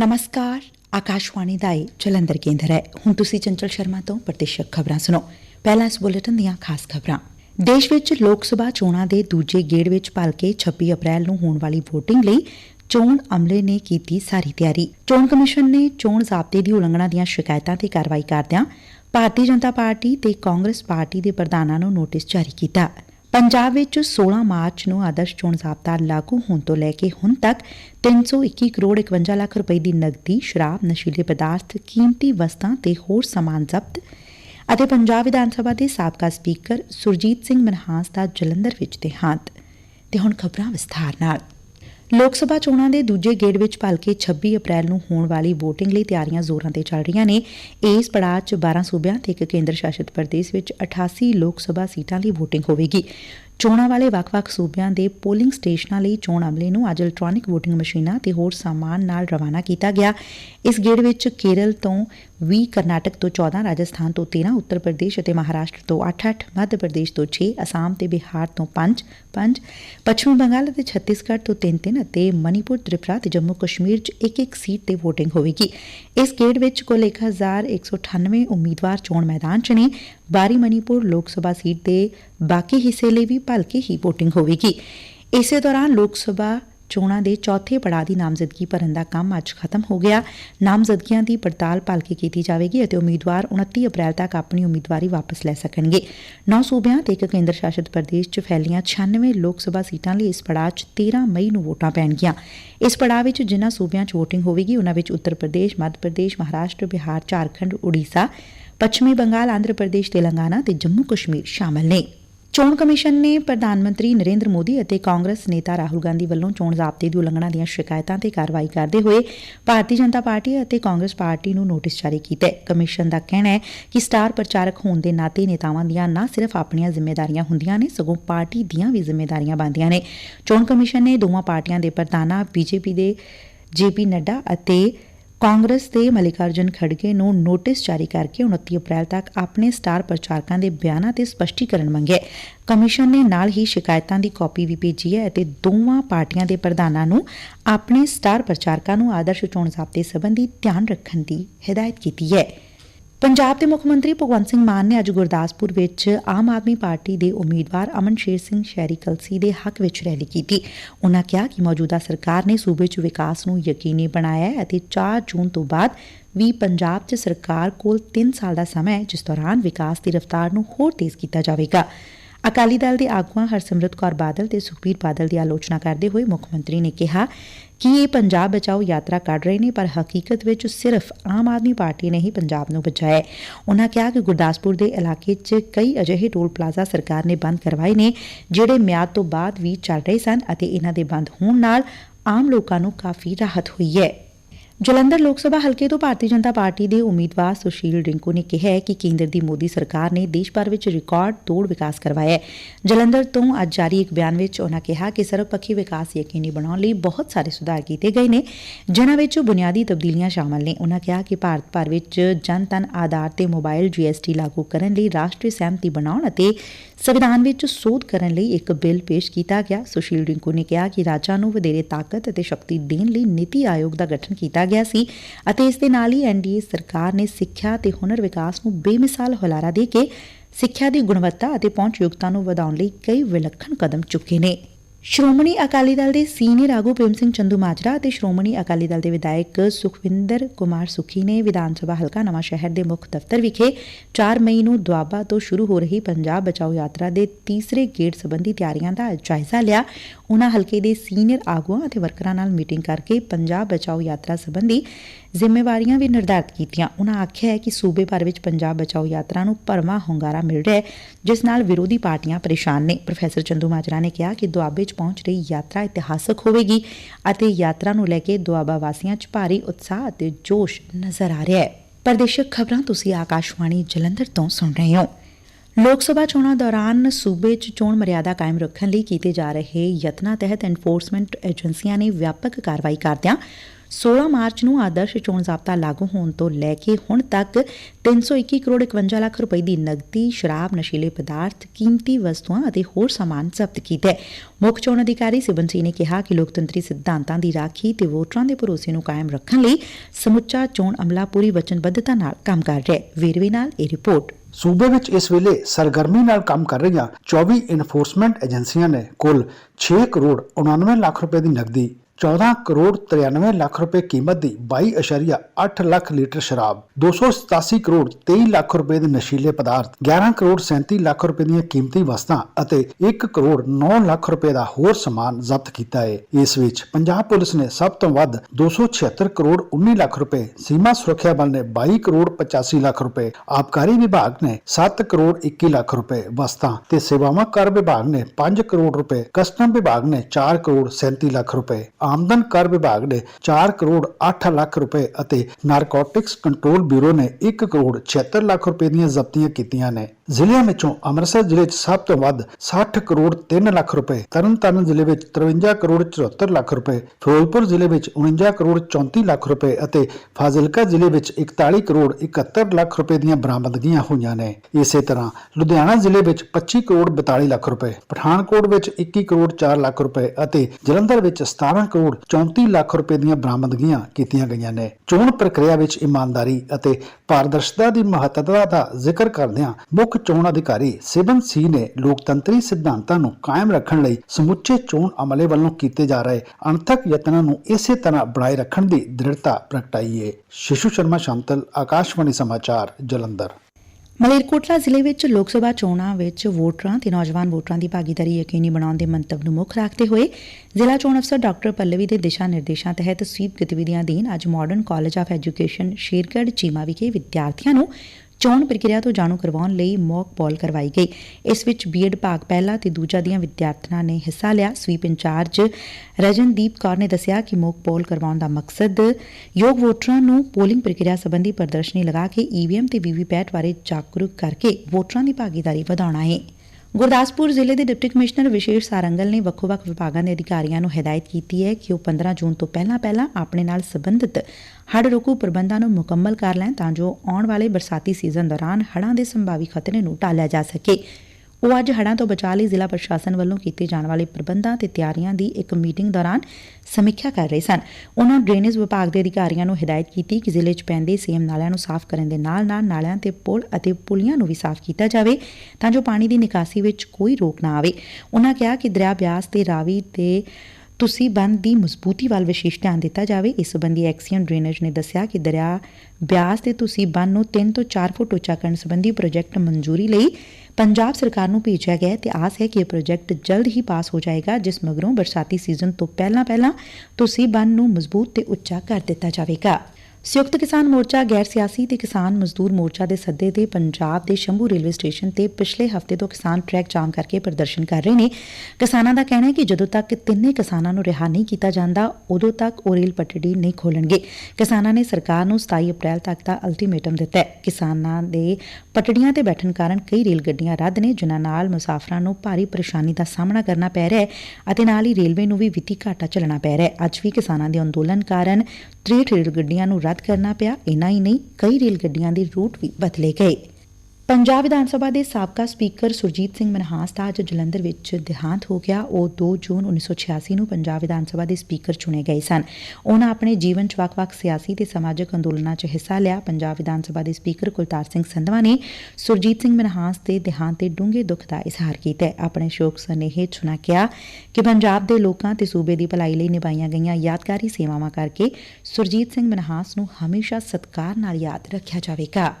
ਨਮਸਕਾਰ ਆਕਾਸ਼ਵਾਣੀ ਦਾ ਇਹ ਜਲੰਧਰ ਕੇਂਦਰ ਹੈ ਹੁਣ ਤੁਸੀਂ ਚੰਚਲ ਸ਼ਰਮਾ ਤੋਂ ਪ੍ਰਤੀਸ਼ਕ ਖਬਰਾਂ ਸੁਣੋ ਪਹਿਲਾਂ ਇਸ ਬੁਲੇਟਿਨ ਦੀਆਂ ਖਾਸ ਖਬਰਾਂ ਦੇਸ਼ ਵਿੱਚ ਲੋਕ ਸਭਾ ਚੋਣਾਂ ਦੇ ਦੂਜੇ ਗੇੜ ਵਿੱਚ ਭਲਕੇ 26 ਅਪ੍ਰੈਲ ਨੂੰ ਹੋਣ ਵਾਲੀ VOTING ਲਈ ਚੋਣ ਅਮਲੇ ਨੇ ਕੀਤੀ ਸਾਰੀ ਤਿਆਰੀ ਚੋਣ ਕਮਿਸ਼ਨ ਨੇ ਚੋਣ ਜ਼ਾਬਤੇ ਦੀ ਉਲੰਘਣਾ ਦੀਆਂ ਸ਼ਿਕਾਇਤਾਂ ਤੇ ਕਾਰਵਾਈ ਕਰਦਿਆਂ ਭਾਰਤੀ ਜਨਤਾ ਪਾਰਟੀ ਤੇ ਕਾਂਗਰਸ ਪਾਰਟੀ ਦੇ ਪ੍ਰਧਾਨਾਂ ਨੂੰ ਨੋਟਿਸ ਜਾਰੀ ਕੀਤਾ ਪੰਜਾਬ ਵਿੱਚ 16 ਮਾਰਚ ਨੂੰ ਆਦਰਸ਼ ਚੋਣ ਜ਼ਾਬਤਾ ਲਾਗੂ ਹੋਣ ਤੋਂ ਲੈ ਕੇ ਹੁਣ ਤੱਕ 321 ਕਰੋੜ 51 ਲੱਖ ਰੁਪਏ ਦੀ ਨਗਦੀ, ਸ਼ਰਾਬ, ਨਸ਼ੀਲੇ ਪਦਾਰਥ, ਕੀਮਤੀ ਵਸਤਾਂ ਤੇ ਹੋਰ ਸਮਾਨ ਜ਼ਬਤ ਅਤੇ ਪੰਜਾਬ ਵਿਧਾਨ ਸਭਾ ਦੇ ਸਾਬਕਾ ਸਪੀਕਰ ਸੁਰਜੀਤ ਸਿੰਘ ਮਨਹਾਸ ਦਾ ਜਲੰਧਰ ਵਿੱਚ ਦੇਹਾਂਤ। ਤੇ ਹੁਣ ਖਬਰਾਂ ਵਿਸਥਾਰ ਨਾਲ। ਲੋਕ ਸਭਾ ਚੋਣਾਂ ਦੇ ਦੂਜੇ ਗੇੜ ਵਿੱਚ ਭਲਕੇ 26 ਅਪ੍ਰੈਲ ਨੂੰ ਹੋਣ ਵਾਲੀ VOTING ਲਈ ਤਿਆਰੀਆਂ ਜ਼ੋਰਾਂ ਤੇ ਚੱਲ ਰਹੀਆਂ ਨੇ। ਇਸ ਪੜਾਅ 'ਚ 12 ਸੂਬਿਆਂ ਤੇ ਇੱਕ ਕੇਂਦਰ ਸ਼ਾਸਿਤ ਪ੍ਰਦੇਸ਼ ਵਿੱਚ 88 ਲੋਕ ਸਭਾ ਸੀਟਾਂ ਲਈ VOTING ਹੋਵੇਗੀ। ਚੋਣਾਂ ਵਾਲੇ ਵੱਖ-ਵੱਖ ਸੂਬਿਆਂ ਦੇ ਪੋਲਿੰਗ ਸਟੇਸ਼ਨਾਂ ਲਈ ਚੋਣ ਅਮਲੇ ਨੂੰ ਅੱਜ ਇਲੈਕਟ੍ਰੋਨਿਕ ਵੋਟਿੰਗ ਮਸ਼ੀਨਾਂ ਤੇ ਹੋਰ ਸਾਮਾਨ ਨਾਲ ਰਵਾਨਾ ਕੀਤਾ ਗਿਆ। ਇਸ ਗੇੜ ਵਿੱਚ ਕੇਰਲ ਤੋਂ 20 ਕਰਨਾਟਕ ਤੋਂ 14 ਰਾਜਸਥਾਨ ਤੋਂ 13 ਉੱਤਰ ਪ੍ਰਦੇਸ਼ ਅਤੇ ਮਹਾਰਾਸ਼ਟਰ ਤੋਂ 8-8 ਮੱਧ ਪ੍ਰਦੇਸ਼ ਤੋਂ 6 ਅਸਾਮ ਤੇ ਬਿਹਾਰ ਤੋਂ 5 5 ਪੱਛਮੀ ਬੰਗਾਲ ਅਤੇ ਛੱਤੀਸਗੜ੍ਹ ਤੋਂ 3-3 ਅਤੇ ਮਨੀਪੁਰ, ਤ੍ਰਿਪੁਰਾ ਤੇ ਜੰਮੂ ਕਸ਼ਮੀਰ 'ਚ ਇੱਕ-ਇੱਕ ਸੀਟ ਤੇ VOTING ਹੋਵੇਗੀ। ਇਸ ਗੇੜ ਵਿੱਚ ਕੁੱਲ 1198 ਉਮੀਦਵਾਰ ਚੋਣ ਮੈਦਾਨ 'ਚ ਨੇ। ਬਾਰੀ ਮਨੀਪੁਰ ਲੋਕ ਸਭਾ ਸੀਟ ਦੇ ਬਾਕੀ ਹਿੱਸੇ ਲਈ ਵੀ ਭਲਕੇ ਹੀ VOTING ਹੋਵੇਗੀ। ਇਸੇ ਦੌਰਾਨ ਲੋਕ ਸਭਾ ਚੋਣਾਂ ਦੇ ਚੌਥੇ ਪੜਾਅ ਦੀ ਨਾਮਜ਼ਦਗੀ ਭਰਨ ਦਾ ਕੰਮ ਅੱਜ ਖਤਮ ਹੋ ਗਿਆ। ਨਾਮਜ਼ਦਗੀਆਂ ਦੀ ਪੜਤਾਲ ਭਲਕੇ ਕੀਤੀ ਜਾਵੇਗੀ ਅਤੇ ਉਮੀਦਵਾਰ 29 ਅਪ੍ਰੈਲ ਤੱਕ ਆਪਣੀ ਉਮੀਦਵਾਰੀ ਵਾਪਸ ਲੈ ਸਕਣਗੇ। ਨੌ ਸੂਬਿਆਂ ਤੇ ਇੱਕ ਕੇਂਦਰ ਸ਼ਾਸਿਤ ਪ੍ਰਦੇਸ਼ 'ਚ ਫੈਲੀਆਂ 96 ਲੋਕ ਸਭਾ ਸੀਟਾਂ ਲਈ ਇਸ ਪੜਾਅ 'ਚ 13 ਮਈ ਨੂੰ ਵੋਟਾਂ ਪੈਣਗੀਆਂ। ਇਸ ਪੜਾਅ ਵਿੱਚ ਜਿਨ੍ਹਾਂ ਸੂਬਿਆਂ 'ਚ VOTING ਹੋਵੇਗੀ, ਉਨ੍ਹਾਂ ਵਿੱਚ ਉੱਤਰ ਪ੍ਰਦੇਸ਼, ਮੱਧ ਪ੍ਰਦੇਸ਼, ਮਹਾਰਾਸ਼ਟਰ, ਬਿਹਾਰ, ਝਾਰਖੰਡ, ਉੜੀਸਾ ਪੱਛਮੀ ਬੰਗਾਲ, ਆਂਧਰਾ ਪ੍ਰਦੇਸ਼, ਤੇਲੰਗਾਨਾ ਤੇ ਜੰਮੂ ਕਸ਼ਮੀਰ ਸ਼ਾਮਲ ਨੇ। ਚੋਣ ਕਮਿਸ਼ਨ ਨੇ ਪ੍ਰਧਾਨ ਮੰਤਰੀ ਨਰਿੰਦਰ ਮੋਦੀ ਅਤੇ ਕਾਂਗਰਸ ਨੇਤਾ ਰਾਹੁਲ ਗਾਂਧੀ ਵੱਲੋਂ ਚੋਣ ਜ਼ਾਬਤੇ ਦੀ ਉਲੰਘਣਾ ਦੀਆਂ ਸ਼ਿਕਾਇਤਾਂ ਤੇ ਕਾਰਵਾਈ ਕਰਦੇ ਹੋਏ ਭਾਰਤੀ ਜਨਤਾ ਪਾਰਟੀ ਅਤੇ ਕਾਂਗਰਸ ਪਾਰਟੀ ਨੂੰ ਨੋਟਿਸ ਜਾਰੀ ਕੀਤਾ ਹੈ। ਕਮਿਸ਼ਨ ਦਾ ਕਹਿਣਾ ਹੈ ਕਿ ਸਟਾਰ ਪ੍ਰਚਾਰਕ ਹੋਣ ਦੇ ਨਾਤੇ ਨੇਤਾਵਾਂ ਦੀਆਂ ਨਾ ਸਿਰਫ ਆਪਣੀਆਂ ਜ਼ਿੰਮੇਵਾਰੀਆਂ ਹੁੰਦੀਆਂ ਨੇ, ਸਗੋਂ ਪਾਰਟੀ ਦੀਆਂ ਵੀ ਜ਼ਿੰਮੇਵਾਰੀਆਂ ਬਣਦੀਆਂ ਨੇ। ਚੋਣ ਕਮਿਸ਼ਨ ਨੇ ਦੋਵਾਂ ਪਾਰਟੀਆਂ ਦੇ ਪ੍ਰਧਾਨਾਂ, ਬੀਜੇਪੀ ਦੇ ਜੇਪੀ ਨੱਡਾ ਅਤੇ ਕਾਂਗਰਸ ਦੇ ਮਲਿਕਾਰਜਨ ਖੜਗੇ ਨੂੰ ਨੋਟਿਸ ਜਾਰੀ ਕਰਕੇ 29 ਅਪ੍ਰੈਲ ਤੱਕ ਆਪਣੇ ਸਟਾਰ ਪ੍ਰਚਾਰਕਾਂ ਦੇ ਬਿਆਨਾਂ ਤੇ ਸਪਸ਼ਟੀਕਰਨ ਮੰਗਿਆ ਕਮਿਸ਼ਨ ਨੇ ਨਾਲ ਹੀ ਸ਼ਿਕਾਇਤਾਂ ਦੀ ਕਾਪੀ ਵੀ ਭੇਜੀ ਹੈ ਅਤੇ ਦੋਵਾਂ ਪਾਰਟੀਆਂ ਦੇ ਪ੍ਰਧਾਨਾਂ ਨੂੰ ਆਪਣੇ ਸਟਾਰ ਪ੍ਰਚਾਰਕਾਂ ਨੂੰ ਆਦਰਸ਼ ਚੋਣ ਜ਼ਾਬਤੇ ਸੰਬੰਧੀ ਧਿਆਨ ਰੱਖਣ ਦੀ ਹਦਾਇਤ ਕੀਤੀ ਹੈ। ਪੰਜਾਬ ਦੇ ਮੁੱਖ ਮੰਤਰੀ ਭਗਵੰਤ ਸਿੰਘ ਮਾਨ ਨੇ ਅੱਜ ਗੁਰਦਾਸਪੁਰ ਵਿੱਚ ਆਮ ਆਦਮੀ ਪਾਰਟੀ ਦੇ ਉਮੀਦਵਾਰ ਅਮਨ ਸ਼ੇਰ ਸਿੰਘ ਸ਼ਹਿਰੀ ਕਲਸੀ ਦੇ ਹੱਕ ਵਿੱਚ ਰੈਲੀ ਕੀਤੀ। ਉਨ੍ਹਾਂ ਕਿਹਾ ਕਿ ਮੌਜੂਦਾ ਸਰਕਾਰ ਨੇ ਸੂਬੇ 'ਚ ਵਿਕਾਸ ਨੂੰ ਯਕੀਨੀ ਬਣਾਇਆ ਹੈ ਅਤੇ 4 ਜੂਨ ਤੋਂ ਬਾਅਦ ਵੀ ਪੰਜਾਬ 'ਚ ਸਰਕਾਰ ਕੋਲ 3 ਸਾਲ ਦਾ ਸਮਾਂ ਹੈ, ਜਿਸ ਦੌਰਾਨ ਵਿਕਾਸ ਦੀ ਰਫ਼ਤਾਰ ਨੂੰ ਹੋਰ ਤੇਜ਼ ਕੀਤਾ ਜਾਵੇਗਾ। ਅਕਾਲੀ ਦਲ ਦੇ ਆਗੂਆਂ ਹਰਸਿਮਰਤ ਕੌਰ ਬਾਦਲ ਤੇ ਸੁਖਬੀਰ ਬਾਦਲ ਦੀ ਆਲੋਚਨਾ ਕਰਦੇ ਹੋਏ ਮੁੱਖ ਮੰਤਰੀ ਨੇ ਕਿਹਾ ਕਿ ਇਹ ਪੰਜਾਬ ਬਚਾਓ ਯਾਤਰਾ ਕੱਢ ਰਹੇ ਨੇ, ਪਰ ਹਕੀਕਤ ਵਿੱਚ ਸਿਰਫ ਆਮ ਆਦਮੀ ਪਾਰਟੀ ਨੇ ਹੀ ਪੰਜਾਬ ਨੂੰ ਬਚਾਇਆ ਹੈ। ਉਨ੍ਹਾਂ ਕਿਹਾ ਕਿ ਗੁਰਦਾਸਪੁਰ ਦੇ ਇਲਾਕੇ 'ਚ ਕਈ ਅਜਿਹੇ ਟੋਲ ਪਲਾਜ਼ਾ ਸਰਕਾਰ ਨੇ ਬੰਦ ਕਰਵਾਏ ਨੇ, ਜਿਹੜੇ ਮਿਆਦ ਤੋਂ ਬਾਅਦ ਵੀ ਚੱਲ ਰਹੇ ਸਨ ਅਤੇ ਇਹਨਾਂ ਦੇ ਬੰਦ ਹੋਣ ਨਾਲ ਆਮ ਲੋਕਾਂ ਨੂੰ ਕਾਫੀ ਰਾਹਤ ਹੋਈ ਹੈ। ਜਲੰਧਰ ਲੋਕ ਸਭਾ ਹਲਕੇ ਤੋਂ ਭਾਰਤੀ ਜਨਤਾ ਪਾਰਟੀ ਦੇ ਉਮੀਦਵਾਰ ਸੁਸ਼ੀਲ ਰਿੰਕੂ ਨੇ ਕਿਹਾ ਕਿ ਕੇਂਦਰ ਦੀ ਮੋਦੀ ਸਰਕਾਰ ਨੇ ਦੇਸ਼ ਭਰ ਵਿੱਚ ਰਿਕਾਰਡ ਤੋੜ ਵਿਕਾਸ ਕਰਵਾਇਆ ਹੈ। ਜਲੰਧਰ ਤੋਂ ਅੱਜ ਜਾਰੀ ਇੱਕ ਬਿਆਨ ਵਿੱਚ ਉਨ੍ਹਾਂ ਕਿਹਾ ਕਿ ਸਰਵਪੱਖੀ ਵਿਕਾਸ ਯਕੀਨੀ ਬਣਾਉਣ ਲਈ ਬਹੁਤ ਸਾਰੇ ਸੁਧਾਰ ਕੀਤੇ ਗਏ ਨੇ, ਜਿਨ੍ਹਾਂ ਵਿੱਚ ਬੁਨਿਆਦੀ ਤਬਦੀਲੀਆਂ ਸ਼ਾਮਲ ਨੇ। ਉਨ੍ਹਾਂ ਕਿਹਾ ਕਿ ਭਾਰਤ ਭਰ ਵਿੱਚ ਜਨਤਨ ਆਧਾਰ ਤੇ ਮੋਬਾਈਲ ਜੀਐਸਟੀ ਲਾਗੂ ਕਰਨ ਲਈ ਰਾਸ਼ਟਰੀ ਸਹਿਮਤੀ ਬਣਾਉਣ ਅਤੇ ਸੰਵਿਧਾਨ ਵਿੱਚ ਸੋਧ ਕਰਨ ਲਈ ਇੱਕ ਬਿੱਲ ਪੇਸ਼ ਕੀਤਾ ਗਿਆ। ਸੁਸ਼ੀਲ ਰਿੰਕੂ ਨੇ ਕਿਹਾ ਕਿ ਰਾਜਾਂ ਨੂੰ ਵਧੇਰੇ ਤਾਕਤ ਅਤੇ ਸ਼ਕਤੀ ਦੇਣ ਲਈ ਨੀਤੀ ਆਯੋਗ ਦਾ ਗਠਨ ਕੀਤਾ ਗਿਆ ਸੀ ਅਤੇ ਇਸ ਦੇ ਨਾਲ ਹੀ ਐਨਡੀਏ ਸਰਕਾਰ ਨੇ ਸਿੱਖਿਆ ਤੇ ਹੁਨਰ ਵਿਕਾਸ ਨੂੰ ਬੇਮਿਸਾਲ ਹੁਲਾਰਾ ਦੇ ਕੇ ਸਿੱਖਿਆ ਦੀ ਗੁਣਵੱਤਾ ਅਤੇ ਪਹੁੰਚ ਯੋਗਤਾ ਨੂੰ ਵਧਾਉਣ ਲਈ ਕਈ ਵਿਲੱਖਣ ਕਦਮ ਚੁੱਕੇ ਨੇ। ਸ਼੍ਰੋਮਣੀ ਅਕਾਲੀ ਦਲ ਦੇ ਸੀਨੀਅਰ ਆਗੂ ਪ੍ਰੇਮ ਸਿੰਘ ਚੰਦੂ ਮਾਜਰਾ ਅਤੇ ਸ਼੍ਰੋਮਣੀ ਅਕਾਲੀ ਦਲ ਦੇ ਵਿਧਾਇਕ ਸੁਖਵਿੰਦਰ ਕੁਮਾਰ ਸੁਖੀ ਨੇ ਵਿਧਾਨ ਸਭਾ ਹਲਕਾ ਨਵਾਂ ਸ਼ਹਿਰ ਦੇ ਮੁੱਖ ਦਫ਼ਤਰ ਵਿਖੇ 4 ਮਈ ਨੂੰ ਦੁਆਬਾ ਤੋਂ ਸ਼ੁਰੂ ਹੋ ਰਹੀ ਪੰਜਾਬ ਬਚਾਓ ਯਾਤਰਾ ਦੇ ਤੀਸਰੇ ਗੇੜ ਸੰਬੰਧੀ ਤਿਆਰੀਆਂ ਦਾ ਜਾਇਜ਼ਾ ਲਿਆ। ਉਨ੍ਹਾਂ ਹਲਕੇ ਦੇ ਸੀਨੀਅਰ ਆਗੂਆਂ ਅਤੇ ਵਰਕਰਾਂ ਨਾਲ ਮੀਟਿੰਗ ਕਰਕੇ ਪੰਜਾਬ ਬਚਾਓ ਯਾਤਰਾ ਸਬੰਧੀ ਜ਼ਿੰਮੇਵਾਰੀਆਂ ਵੀ ਨਿਰਧਾਰਤ ਕੀਤੀਆਂ। ਉਨ੍ਹਾਂ ਆਖਿਆ ਕਿ ਸੁਬੇ ਭਰ ਵਿੱਚ ਪੰਜਾਬ ਬਚਾਓ ਯਾਤਰਾ ਨੂੰ ਭਰਵਾਂ ਹੁੰਗਾਰਾ ਮਿਲ ਰਿਹਾ ਹੈ, ਜਿਸ ਨਾਲ ਵਿਰੋਧੀ ਪਾਰਟੀਆਂ ਪਰੇਸ਼ਾਨ ਨੇ। ਪ੍ਰੋਫੈਸਰ ਚੰਦੂ ਮਾਜਰਾ ਨੇ ਕਿਹਾ ਕਿ ਦੁਆਬੇ 'ਚ ਪਹੁੰਚ ਰਹੀ ਯਾਤਰਾ ਇਤਿਹਾਸਕ ਹੋਵੇਗੀ ਅਤੇ ਯਾਤਰਾ ਨੂੰ ਲੈ ਕੇ ਦੁਆਬਾ ਵਾਸੀਆਂ 'ਚ ਭਾਰੀ ਉਤਸ਼ਾਹ ਅਤੇ ਜੋਸ਼ ਨਜ਼ਰ ਆ ਰਿਹਾ ਹੈ। ਪਰਦੇਸ਼ਕ ਖਬਰਾਂ ਤੁਸੀਂ ਆਕਾਸ਼ਵਾਣੀ ਜਲੰਧਰ ਤੋਂ ਸੁਣ ਰਹੇ ਹੋ। ਲੋਕ ਸਭਾ ਚੋਣਾਂ ਦੌਰਾਨ ਸੂਬੇ 'ਚ ਚੋਣ ਮਰਿਆਦਾ ਕਾਇਮ ਰੱਖਣ ਲਈ ਕੀਤੇ ਜਾ ਰਹੇ ਯਤਨਾਂ ਤਹਿਤ ਐਨਫੋਰਸਮੈਂਟ ਏਜੰਸੀਆਂ ਨੇ ਵਿਆਪਕ ਕਾਰਵਾਈ ਕਰਦਿਆਂ 16 ਮਾਰਚ ਨੂੰ ਆਦਰਸ਼ ਚੋਣ ਜ਼ਾਬਤਾ ਲਾਗੂ ਹੋਣ ਤੋਂ ਲੈ ਕੇ ਹੁਣ ਤੱਕ 321 ਕਰੋੜ 51 ਲੱਖ ਰੁਪਏ ਦੀ ਨਗਦੀ, ਸ਼ਰਾਬ, ਨਸ਼ੀਲੇ ਪਦਾਰਥ, ਕੀਮਤੀ ਵਸਤੂਆਂ ਅਤੇ ਹੋਰ ਸਮਾਨ ਜ਼ਬਤ ਕੀਤਾ ਹੈ। ਮੁੱਖ ਚੋਣ ਅਧਿਕਾਰੀ ਸਿਬਨ ਸਿੰਘ ਨੇ ਕਿਹਾ ਕਿ ਲੋਕਤੰਤਰੀ ਸਿਧਾਂਤਾਂ ਦੀ ਰਾਖੀ ਤੇ ਵੋਟਰਾਂ ਦੇ ਭਰੋਸੇ ਨੂੰ ਕਾਇਮ ਰੱਖਣ ਲਈ ਸਮੁੱਚਾ ਚੋਣ ਅਮਲਾ ਪੂਰੀ ਵਚਨਬੱਧਤਾ ਨਾਲ ਕੰਮ ਕਰ ਰਿਹਾ ਹੈ। ਵੇਰਵੇ ਨਾਲ ਇਹ ਰਿਪੋਰਟ ਸੂਬੇ ਵਿੱਚ ਇਸ ਵੇਲੇ ਸਰਗਰਮੀ ਨਾਲ ਕੰਮ ਕਰ ਰਹੀਆਂ 24 ਇਨਫੋਰਸਮੈਂਟ ਏਜੰਸੀਆਂ ਨੇ ਕੁੱਲ 6 ਕਰੋੜ 99 ਲੱਖ ਰੁਪਏ ਦੀ ਨਕਦੀ 14 ਕਰੋੜ 93 ਲੱਖ ਰੁਪਏ ਕੀਮਤ ਦੀ 22.8 ਲੱਖ ਲੀਟਰ ਸ਼ਰਾਬ 287 ਕਰੋੜ 23 ਲੱਖ ਰੁਪਏ ਦੇ ਨਸ਼ੀਲੇ ਪਦਾਰਥ 11 ਕਰੋੜ 37 ਲੱਖ ਰੁਪਏ ਦੀਆਂ ਕੀਮਤੀ ਵਸਤਾਂ ਅਤੇ 1 ਕਰੋੜ 9 ਲੱਖ ਰੁਪਏ ਦਾ ਹੋਰ ਸਮਾਨ ਜ਼ਬਤ ਕੀਤਾ ਹੈ। ਇਸ ਵਿੱਚ ਪੰਜਾਬ ਪੁਲਿਸ ਨੇ ਸਭ ਤੋਂ ਵੱਧ 276 ਕਰੋੜ 19 ਲੱਖ ਰੁਪਏ, ਸੀਮਾ ਸੁਰੱਖਿਆ ਬਲ ਨੇ 22 ਕਰੋੜ 85 ਲੱਖ ਰੁਪਏ, ਆਬਕਾਰੀ ਵਿਭਾਗ ਨੇ 7 ਕਰੋੜ 21 ਲੱਖ ਰੁਪਏ ਵਸਤਾਂ ਤੇ ਸੇਵਾਵਾਂ ਕਰ ਵਿਭਾਗ ਨੇ 5 ਕਰੋੜ ਰੁਪਏ, ਕਸਟਮ ਵਿਭਾਗ ਨੇ 4 ਕਰੋੜ 37 ਲੱਖ ਰੁਪਏ। ਆਮਦਨ ਕਰ ਵਿਭਾਗ ਨੇ 4 ਕਰੋੜ 8 ਲੱਖ ਰੁਪਏ ਅਤੇ ਨਾਰਕੋਟਿਕਸ ਕੰਟਰੋਲ ਬਿਊਰੋ ਨੇ 1 ਕਰੋੜ 76 ਲੱਖ ਰੁਪਏ ਦੀਆਂ ਜ਼ਬਤੀਆਂ ਕੀਤੀਆਂ ਨੇ। ਜ਼ਿਲ੍ਹਿਆਂ ਵਿੱਚੋਂ ਅੰਮ੍ਰਿਤਸਰ ਜ਼ਿਲ੍ਹੇ 'ਚ ਸਭ ਤੋਂ ਵੱਧ 60 ਕਰੋੜ 3 ਲੱਖ ਰੁਪਏ, ਤਰਨਤਾਰਨ ਜ਼ਿਲ੍ਹੇ ਵਿੱਚ 53 ਕਰੋੜ 74 ਲੱਖ ਰੁਪਏ, ਫਿਰੋਜ਼ਪੁਰ ਜ਼ਿਲ੍ਹੇ ਵਿੱਚ 49 ਕਰੋੜ 34 ਲੱਖ ਰੁਪਏ ਅਤੇ ਫਾਜ਼ਿਲਕਾ ਜ਼ਿਲ੍ਹੇ ਵਿੱਚ 41 ਕਰੋੜ 71 ਲੱਖ ਰੁਪਏ ਦੀਆਂ ਬਰਾਮਦਗੀਆਂ ਹੋਈਆਂ ਨੇ। ਇਸੇ ਤਰ੍ਹਾਂ ਲੁਧਿਆਣਾ ਜ਼ਿਲ੍ਹੇ ਵਿੱਚ 25 ਕਰੋੜ 42 ਲੱਖ ਰੁਪਏ, ਪਠਾਨਕੋਟ ਵਿੱਚ 21 ਕਰੋੜ 4 ਲੱਖ ਰੁਪਏ ਅਤੇ ਜਲੰਧਰ ਵਿੱਚ 17 ਕਰੋੜ 34 ਲੱਖ ਰੁਪਏ ਦੀਆਂ ਬਰਾਮਦਗੀਆਂ ਕੀਤੀਆਂ ਗਈਆਂ ਨੇ। ਚੋਣ ਪ੍ਰਕਿਰਿਆ ਵਿੱਚ ਇਮਾਨਦਾਰੀ ਅਤੇ ਪਾਰਦਰਸ਼ਤਾ ਦੀ ਮਹੱਤਤਾ ਦਾ ਜ਼ਿਕਰ ਕਰਦਿਆਂ ਮੁੱਖ ਚੋਣ ਅਧਿਕਾਰੀ ਸਿਬਨ ਸੀ ਨੇ ਲੋਕਤੰਤਰੀ ਸਿਧਾਂਤਾਂ ਨੂੰ ਕਾਇਮ ਰੱਖਣ ਲਈ ਸਮੁੱਚੇ ਚੋਣ ਅਮਲੇ ਵੱਲੋਂ ਕੀਤੇ ਜਾ ਰਹੇ ਅਣਥਕ ਯਤਨਾਂ ਨੂੰ ਇਸੇ ਤਰ੍ਹਾਂ ਬਣਾਏ ਰੱਖਣ ਦੀ ਦ੍ਰਿੜਤਾ ਪ੍ਰਗਟਾਈ ਹੈ ਸ਼ਿਸ਼ੂ ਸ਼ਰਮਾ ਸ਼ਾਂਤਲ ਆਕਾਸ਼ਵਾਣੀ ਸਮਾਚਾਰ, ਜਲੰਧਰ। ਮਲੇਰਕੋਟਲਾ ਜ਼ਿਲ੍ਹੇ ਵਿੱਚ ਲੋਕ ਸਭਾ ਚੋਣਾਂ ਵਿੱਚ ਵੋਟਰਾਂ ਤੇ ਨੌਜਵਾਨ ਵੋਟਰਾਂ ਦੀ ਭਾਗੀਦਾਰੀ ਯਕੀਨੀ ਬਣਾਉਣ ਦੇ ਮੰਤਵ ਨੂੰ ਮੁੱਖ ਰੱਖਦੇ ਹੋਏ ਜ਼ਿਲ੍ਹਾ ਚੋਣ ਅਫਸਰ ਡਾਕਟਰ ਪੱਲਵੀ ਦੇ ਦਿਸ਼ਾ ਨਿਰਦੇਸ਼ਾਂ ਤਹਿਤ ਸਵੀਪ ਗਤੀਵਿਧੀਆਂ ਅਧੀਨ ਅੱਜ modern college of education Shergarh Cheema ਵਿਖੇ ਵਿਦਿਆਰਥੀਆਂ ਨੂੰ ਚੋਣ ਪ੍ਰਕਿਰਿਆ ਤੋਂ ਜਾਣੂ ਕਰਵਾਉਣ ਲਈ ਮੌਕ ਪੋਲ ਕਰਵਾਈ ਗਈ। ਇਸ ਵਿੱਚ ਬੀਐਡ ਭਾਗ ਪਹਿਲਾ ਤੇ ਦੂਜਾ ਦੀਆਂ ਵਿਦਿਆਰਥਣਾਂ ਨੇ ਹਿੱਸਾ ਲਿਆ। ਸਵੀਪ ਇੰਚਾਰਜ ਰਜਨਦੀਪ ਕੌਰ ਨੇ ਦੱਸਿਆ ਕਿ ਮੌਕ ਪੋਲ ਕਰਵਾਉਣ ਦਾ ਮਕਸਦ ਯੋਗ ਵੋਟਰਾਂ ਨੂੰ ਪੋਲਿੰਗ ਪ੍ਰਕਿਰਿਆ ਸੰਬੰਧੀ ਪ੍ਰਦਰਸ਼ਨੀ ਲਗਾ ਕੇ ਈਵੀਐਮ ਤੇ ਵੀਵੀਪੈਟ ਬਾਰੇ ਜਾਗਰੂਕ ਕਰਕੇ ਵੋਟਰਾਂ ਦੀ ਭਾਗੀਦਾਰੀ ਵਧਾਉਣਾ ਹੈ। ਗੁਰਦਾਸਪੁਰ ਜ਼ਿਲ੍ਹੇ ਦੇ ਡਿਪਟੀ ਕਮਿਸ਼ਨਰ ਵਿਸ਼ੇਸ਼ ਸਾਰੰਗਲ ਨੇ ਵੱਖੋ-ਵੱਖ ਵਿਭਾਗਾਂ ਦੇ ਅਧਿਕਾਰੀਆਂ ਨੂੰ ਹਦਾਇਤ ਕੀਤੀ ਹੈ ਕਿ ਉਹ 15 ਜੂਨ ਤੋਂ ਪਹਿਲਾਂ-ਪਹਿਲਾਂ ਆਪਣੇ ਨਾਲ ਸੰਬੰਧਿਤ ਹੜ੍ਹ ਰੋਕੂ ਪ੍ਰਬੰਧਾਂ ਨੂੰ ਮੁਕੰਮਲ ਕਰ ਲੈਣ ਤਾਂ ਜੋ ਆਉਣ ਵਾਲੇ ਬਰਸਾਤੀ ਸੀਜ਼ਨ ਦੌਰਾਨ ਹੜ੍ਹਾਂ ਦੇ ਸੰਭਾਵੀ ਖਤਰੇ ਨੂੰ ਟਾਲਿਆ ਜਾ ਸਕੇ। ਉਹ ਅੱਜ ਹੜ੍ਹਾਂ ਤੋਂ ਬਚਾਅ ਲਈ ਜ਼ਿਲ੍ਹਾ ਪ੍ਰਸ਼ਾਸਨ ਵੱਲੋਂ ਕੀਤੇ ਜਾਣ ਵਾਲੇ ਪ੍ਰਬੰਧਾਂ ਤੇ ਤਿਆਰੀਆਂ ਦੀ ਇੱਕ ਮੀਟਿੰਗ ਦੌਰਾਨ ਸਮੀਖਿਆ ਕਰ ਰਹੇ ਸਨ। ਉਹਨਾਂ ਡਰੇਨੇਜ ਵਿਭਾਗ ਦੇ ਅਧਿਕਾਰੀਆਂ ਨੂੰ ਹਦਾਇਤ ਕੀਤੀ ਕਿ ਜ਼ਿਲ੍ਹੇ 'ਚ ਪੈਂਦੇ ਸੇਮ ਨਾਲਿਆਂ ਨੂੰ ਸਾਫ਼ ਕਰਨ ਦੇ ਨਾਲ-ਨਾਲ ਨਾਲਿਆਂ ਤੇ ਪੁਲ ਅਤੇ ਪੁਲੀਆਂ ਨੂੰ ਵੀ ਸਾਫ਼ ਕੀਤਾ ਜਾਵੇ ਤਾਂ ਜੋ ਪਾਣੀ ਦੀ ਨਿਕਾਸੀ ਵਿੱਚ ਕੋਈ ਰੋਕ ਨਾ ਆਵੇ। ਉਹਨਾਂ ਕਿਹਾ ਕਿ ਦਰਿਆ ਬਿਆਸ ਤੇ ਰਾਵੀ ਤੇ ਤੁਸੀਂ ਬੰਦ ਦੀ ਮਜ਼ਬੂਤੀ ਵੱਲ ਵਿਸ਼ੇਸ਼ ਧਿਆਨ ਦਿੱਤਾ ਜਾਵੇ। ਇਸ ਸਬੰਧੀ ਐਕਸੀਅਨ ਡਰੇਨੇਜ ਨੇ ਦੱਸਿਆ ਕਿ ਦਰਿਆ ਬਿਆਸ ਤੇ ਤੁਸੀਂ ਬੰਦ ਨੂੰ 3 ਤੋਂ 4 ਫੁੱਟ ਉੱਚਾ ਕਰਨ ਸਬੰਧੀ ਪ੍ਰੋਜੈਕਟ ਮਨਜ਼ੂਰੀ ਲਈ ਪੰਜਾਬ ਸਰਕਾਰ ਨੂੰ ਭੇਜਿਆ ਗਿਆ ਹੈ ਤੇ ਆਸ ਹੈ ਕਿ ਇਹ ਪ੍ਰੋਜੈਕਟ ਜਲਦ ਹੀ ਪਾਸ ਹੋ ਜਾਏਗਾ, ਜਿਸ ਮਗਰੋਂ ਬਰਸਾਤੀ ਸੀਜ਼ਨ ਤੋਂ ਪਹਿਲਾਂ ਪਹਿਲਾਂ ਤੁਸੀਂ ਬੰਦ ਨੂੰ ਮਜ਼ਬੂਤ ਤੇ ਉੱਚਾ ਕਰ ਦਿੱਤਾ ਜਾਵੇਗਾ। ਸੰਯੁਕਤ ਕਿਸਾਨ ਮੋਰਚਾ, ਗੈਰ ਸਿਆਸੀ ਤੇ ਕਿਸਾਨ ਮਜ਼ਦੂਰ ਮੋਰਚਾ ਦੇ ਸੱਦੇ ਤੇ ਪੰਜਾਬ ਦੇ ਸ਼ੰਭੂ ਰੇਲਵੇ ਸਟੇਸ਼ਨ ਤੇ ਪਿਛਲੇ ਹਫ਼ਤੇ ਤੋਂ ਕਿਸਾਨ ਟਰੈਕ ਜਾਮ ਕਰਕੇ ਪ੍ਰਦਰਸ਼ਨ ਕਰ ਰਹੇ ਨੇ। ਕਿਸਾਨਾਂ ਦਾ ਕਹਿਣਾ ਹੈ ਕਿ ਜਦੋਂ ਤੱਕ ਤਿੰਨੇ ਕਿਸਾਨਾਂ ਨੂੰ ਰਿਹਾ ਨਹੀਂ ਕੀਤਾ ਜਾਂਦਾ, ਉਦੋਂ ਤੱਕ ਉਹ ਰੇਲ ਪਟੜੀ ਨਹੀਂ ਖੋਲਣਗੇ। ਕਿਸਾਨਾਂ ਨੇ ਸਰਕਾਰ ਨੂੰ 27 ਅਪ੍ਰੈਲ ਤੱਕ ਦਾ ਅਲਟੀਮੇਟਮ ਦਿੱਤਾ ਹੈ। ਕਿਸਾਨਾਂ ਦੇ ਪਟੜੀਆਂ ਤੇ ਬੈਠਣ ਕਾਰਨ ਕਈ ਰੇਲ ਗੱਡੀਆਂ ਰੱਦ ਨੇ, ਜਿਨ੍ਹਾਂ ਨਾਲ ਮੁਸਾਫਰਾਂ ਨੂੰ ਭਾਰੀ ਪਰੇਸ਼ਾਨੀ ਦਾ ਸਾਹਮਣਾ ਕਰਨਾ ਪੈ ਰਿਹਾ ਹੈ ਅਤੇ ਨਾਲ ਹੀ ਰੇਲਵੇ ਨੂੰ ਵੀ ਵਿੱਤੀ ਘਾਟਾ ਝੱਲਣਾ ਪੈ ਰਿਹਾ ਹੈ। ਅੱਜ ਵੀ ਕਿਸਾਨਾਂ ਦੇ ਅੰਦੋਲਨ ਕਾਰਨ 63 ਰੇਲ ਗੱਡੀਆਂ ਨੂੰ ਰੱਦ ਕਰਨਾ ਪਿਆ, ਇੰਨਾ ਹੀ ਨਹੀਂ, ਕਈ ਰੇਲ ਗੱਡੀਆਂ ਦੇ ਰੂਟ ਵੀ ਬਦਲੇ ਗਏ। ਪੰਜਾਬ ਵਿਧਾਨ ਸਭਾ ਦੇ ਸਾਬਕਾ ਸਪੀਕਰ ਸੁਰਜੀਤ ਸਿੰਘ ਮਨਹਾਸ ਦਾ ਅੱਜ ਜਲੰਧਰ ਵਿੱਚ ਦੇਹਾਂਤ ਹੋ ਗਿਆ। ਉਹ 2 ਜੂਨ 1986 ਨੂੰ ਪੰਜਾਬ ਵਿਧਾਨ ਸਭਾ ਦੇ ਸਪੀਕਰ ਚੁਣੇ ਗਏ ਸਨ। ਉਹਨਾਂ ਆਪਣੇ ਜੀਵਨ ਚ ਵੱਖ-ਵੱਖ ਸਿਆਸੀ ਤੇ ਸਮਾਜਿਕ ਅੰਦੋਲਨਾਂ 'ਚ ਹਿੱਸਾ ਲਿਆ। ਪੰਜਾਬ ਵਿਧਾਨ ਸਭਾ ਦੇ ਸਪੀਕਰ ਕੁਲਤਾਰ ਸਿੰਘ ਸੰਧਵਾ ਨੇ ਸੁਰਜੀਤ ਸਿੰਘ ਮਨਹਾਸ ਦੇ ਦੇਹਾਂਤ ਤੇ ਡੂੰਘੇ ਦੁੱਖ ਦਾ ਇਜ਼ਹਾਰ ਕੀਤਾ। ਆਪਣੇ ਸ਼ੋਕ ਸੁਨੇਹੇ 'ਚ ਉਹਨਾਂ ਕਿਹਾ ਕਿ ਪੰਜਾਬ ਦੇ ਲੋਕਾਂ ਤੇ ਸੂਬੇ ਦੀ ਭਲਾਈ ਲਈ ਨਿਭਾਈਆਂ ਗਈਆਂ ਯਾਦਗਾਰੀ ਸੇਵਾਵਾਂ ਕਰਕੇ ਸੁਰਜੀਤ ਸਿੰਘ ਮਨਹਾਸ ਨੂੰ ਹਮੇਸ਼ਾ ਸਤਿਕਾਰ ਨਾਲ ਯਾਦ ਰੱਖਿਆ ਜਾਵੇਗਾ।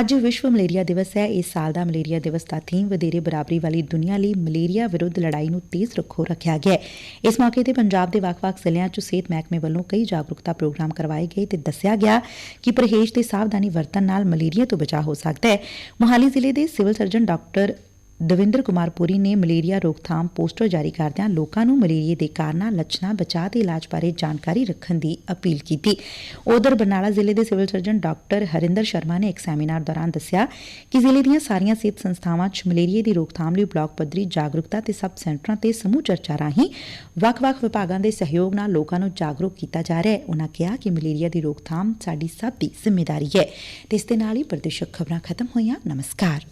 ਅੱਜ ਵਿਸ਼ਵ ਮਲੇਰੀਆ ਦਿਵਸ ਹੈ। ਇਸ ਸਾਲ ਦਾ ਮਲੇਰੀਆ ਦਿਵਸ ਦਾ ਥੀਮ ਵਧੇਰੇ ਬਰਾਬਰੀ ਵਾਲੀ ਦੁਨੀਆ ਲਈ ਮਲੇਰੀਆ ਵਿਰੁੱਧ ਲੜਾਈ ਨੂੰ ਤੇਜ਼ ਰੱਖੋ ਰੱਖਿਆ ਗਿਆ ਇਸ ਮੌਕੇ ਤੇ ਪੰਜਾਬ ਦੇ ਵੱਖ-ਵੱਖ ਜ਼ਿਲ੍ਹਿਆਂ 'ਚ ਸਿਹਤ ਮਹਿਕਮੇ ਵੱਲੋਂ ਕਈ ਜਾਗਰੂਕਤਾ ਪ੍ਰੋਗਰਾਮ ਕਰਵਾਏ ਗਏ ਤੇ ਦੱਸਿਆ ਗਿਆ ਕਿ ਪਰਹੇਜ਼ ਤੇ ਸਾਵਧਾਨੀ ਵਰਤਣ ਨਾਲ ਮਲੇਰੀਆ ਤੋਂ ਬਚਾਅ ਹੋ ਸਕਦਾ ਹੈ। ਮੁਹਾਲੀ ਜ਼ਿਲ੍ਹੇ ਦੇ civil surgeon doctor Davinder Kumar Puri ਨੇ ਮਲੇਰੀਆ ਰੋਕਥਾਮ ਪੋਸਟਰ ਜਾਰੀ ਕਰਦਿਆਂ ਲੋਕਾਂ ਨੂੰ ਮਲੇਰੀਏ ਦੇ ਕਾਰਨਾਂ, ਲੱਛਣਾਂ, ਬਚਾਅ ਤੇ ਇਲਾਜ ਬਾਰੇ ਜਾਣਕਾਰੀ ਰੱਖਣ ਦੀ ਅਪੀਲ ਕੀਤੀ। ਉਧਰ ਬਰਨਾਲਾ ਜ਼ਿਲ੍ਹੇ ਦੇ civil surgeon doctor Harinder Sharma ਨੇ ਇੱਕ ਸੈਮੀਨਾਰ ਦੌਰਾਨ ਦੱਸਿਆ ਕਿ ਜ਼ਿਲ੍ਹੇ ਦੀਆਂ ਸਾਰੀਆਂ ਸਿਹਤ ਸੰਸਥਾਵਾਂ 'ਚ ਮਲੇਰੀਏ ਦੀ ਰੋਕਥਾਮ ਲਈ ਬਲਾਕ ਪੱਧਰੀ ਜਾਗਰੂਕਤਾ ਤੇ ਸਬ ਸੈਂਟਰਾਂ ਤੇ ਸਮੂਹ ਚਰਚਾ ਰਾਹੀਂ ਵੱਖ-ਵੱਖ ਵਿਭਾਗਾਂ ਦੇ ਸਹਿਯੋਗ ਨਾਲ ਲੋਕਾਂ ਨੂੰ ਜਾਗਰੂਕ ਕੀਤਾ ਜਾ ਰਿਹਾ ਹੈ। ਉਹਨਾਂ ਕਿਹਾ ਕਿ ਮਲੇਰੀਆ ਦੀ ਰੋਕਥਾਮ ਸਾਡੀ ਸਭ ਦੀ ਜ਼ਿੰਮੇਵਾਰੀ ਹੈ। ਤੇ ਇਸ ਦੇ ਨਾਲ ਹੀ ਪ੍ਰਦੇਸ਼ਕ ਖਬਰਾਂ ਖਤਮ ਹੋਈਆਂ। ਨਮਸਕਾਰ।